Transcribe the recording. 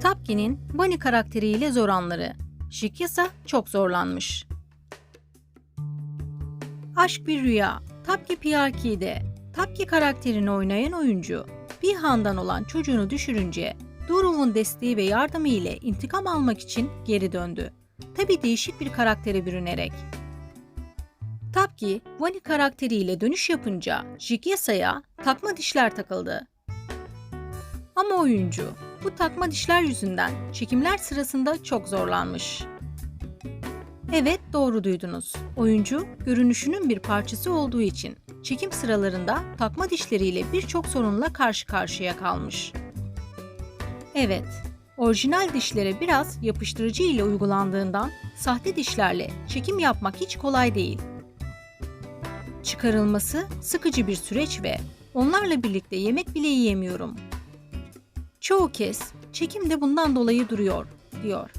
Tapki'nin Bunny karakteriyle zor anları. İse çok zorlanmış. Aşk bir rüya. Tapki PRK'de Tapki karakterini oynayan oyuncu bir handan olan çocuğunu düşürünce Duruv'un desteği ve yardımı ile intikam almak için geri döndü. Tabi değişik bir karaktere bürünerek. Tapki, Vani karakteriyle dönüş yapınca Jigyasa'ya takma dişler takıldı. Ama oyuncu bu takma dişler yüzünden çekimler sırasında çok zorlanmış. Evet doğru duydunuz. Oyuncu görünüşünün bir parçası olduğu için çekim sıralarında takma dişleriyle birçok sorunla karşı karşıya kalmış. Evet, orijinal dişlere biraz yapıştırıcı ile uygulandığından sahte dişlerle çekim yapmak hiç kolay değil. Çıkarılması sıkıcı bir süreç ve onlarla birlikte yemek bile yiyemiyorum. Çoğu kez çekim de bundan dolayı duruyor, diyor.